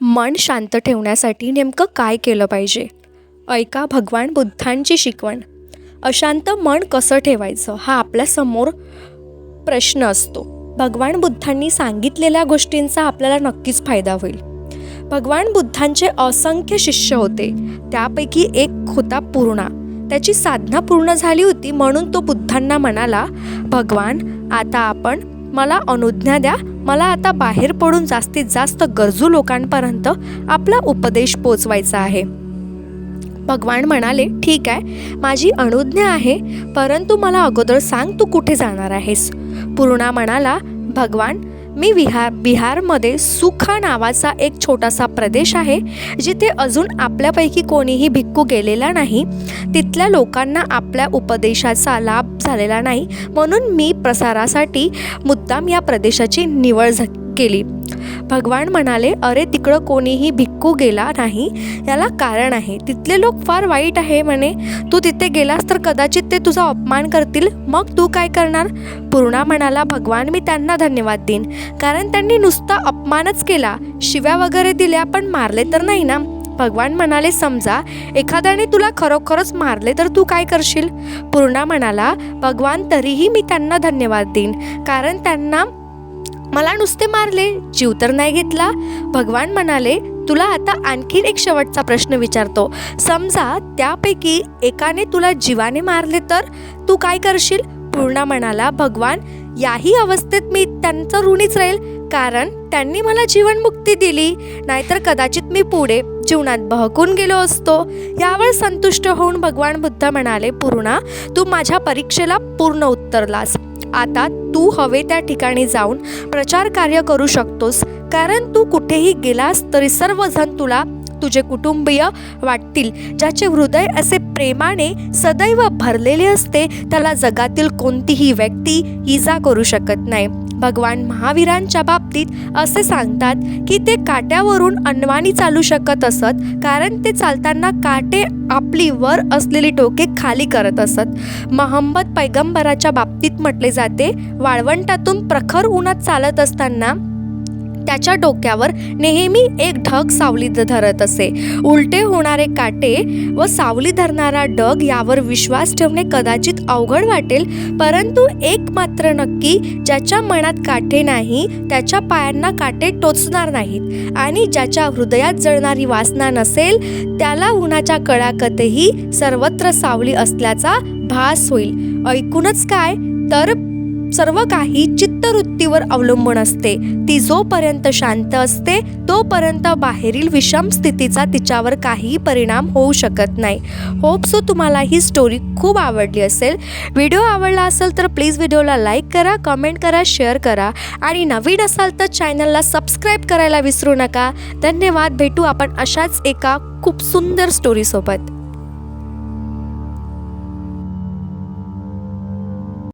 मन शांत ठेवण्यासाठी नेमकं काय केलं पाहिजे? ऐका भगवान बुद्धांची शिकवण. अशांत मन कसं ठेवायचं हा आपल्यासमोर प्रश्न असतो. भगवान बुद्धांनी सांगितलेल्या गोष्टींचा आपल्याला नक्कीच फायदा होईल. भगवान बुद्धांचे असंख्य शिष्य होते. त्यापैकी एक होता पूर्णा. त्याची साधना पूर्ण झाली होती म्हणून तो बुद्धांना म्हणाला भगवान आता आपण मला अनुज्ञा द्या. मला आता बाहेर पडून जास्तीत जास्त गरजू लोकांपर्यंत आपला उपदेश पोचवायचा आहे. भगवान म्हणाले ठीक आहे. माझी अनुज्ञा आहे. परंतु मला अगोदर सांग तू कुठे जाणार आहेस. पूर्णा म्हणाला भगवान मी विहार बिहारमध्ये सुखा नावाचा एक छोटासा प्रदेश आहे जिथे अजून आपल्यापैकी कोणीही भिक्खू गेलेला नाही. तिथल्या लोकांना आपल्या उपदेशाचा लाभ झालेला नाही. म्हणून मी प्रसारासाठी मुद्दाम या प्रदेशाची निवड झ केली. भगवान म्हणाले अरे तिकडं कोणीही भिक्कू गेला नाही. याला कारण आहे. तिथले लोक फार वाईट आहे म्हणे. तू तिथे गेलास तर कदाचित ते तुझा अपमान करतील. मग तू काय करणार? पूर्णा म्हणाला भगवान मी त्यांना धन्यवाद देईन. कारण त्यांनी नुसता अपमानच केला. शिव्या वगैरे दिल्या पण मारले तर नाही ना? भगवान म्हणाले समजा एखाद्याने तुला खरोखरच मारले तर तू काय करशील? पूर्णा म्हणाला भगवान तरीही मी त्यांना धन्यवाद देईन. कारण त्यांना मला नुसते मारले जीव तर नाही घेतला. भगवान म्हणाले तुला आता आणखीन एक शेवटचा प्रश्न विचारतो. समजा त्यापैकी एकाने तुला जीवाने मारले तर तू काय करशील? पूर्णा म्हणाला भगवान याही अवस्थेत मी त्यांचं ऋणीच राहील कारण त्यांनी मला जीवनमुक्ती दिली. नाहीतर कदाचित मी पुढे जीवनात बहकून गेलो असतो. यावर संतुष्ट होऊन भगवान बुद्ध म्हणाले पूर्णा तू माझ्या परीक्षेला पूर्ण उत्तरलास आता तू हवे त्या ठिकाणी जाऊन प्रचार कार्य करू शकतोस कारण तू कुठेही गेलास तरी सर्वजण तुला तुझे कुटुंबीय वाटतील ज्याचे हृदय असे प्रेमाने सदैव भरलेले असते त्याला जगातील कोणतीही व्यक्ती इजा करू शकत नाही. भगवान महावीरांच्या बाबतीत असे सांगतात की ते काट्यावरून अनवाणी चालू शकत असत कारण ते चालताना काटे आपली वर असलेली टोके खाली करत असत. महम्मद पैगंबराच्या बाबतीत म्हटले जाते वाळवंटातून प्रखर उन्हात चालत असताना त्याच्या डोक्यावर नेहमी एक ढग सावली धरत असे. उलटे होणारे काटे व सावली धरणारा डग यावर विश्वास ठेवणे कदाचित अवघड वाटेल परंतु एक मात्र नक्की ज्याच्या मनात काटे नाही त्याच्या पायांना काटे टोचणार नाहीत आणि ज्याच्या हृदयात जळणारी वासना नसेल त्याला उन्हाच्या कडाकतही सर्वत्र सावली असल्याचा भास होईल. ऐकूनच काय? तर सर्व काही चित्तवृत्तीवर अवलंबून असते. ती जोपर्यंत शांत असते तोपर्यंत बाहेरील विषम स्थितीचा तिच्यावर काही परिणाम होऊ शकत नाही. होप सो तुम्हाला ही स्टोरी खूप आवडली असेल. व्हिडिओ आवडला असेल तर प्लीज व्हिडिओला लाईक करा कमेंट करा शेअर करा. आणि नवीन असाल तर चॅनलला सबस्क्राईब करायला विसरू नका. धन्यवाद. भेटू आपण अशाच एका खूप सुंदर स्टोरीसोबत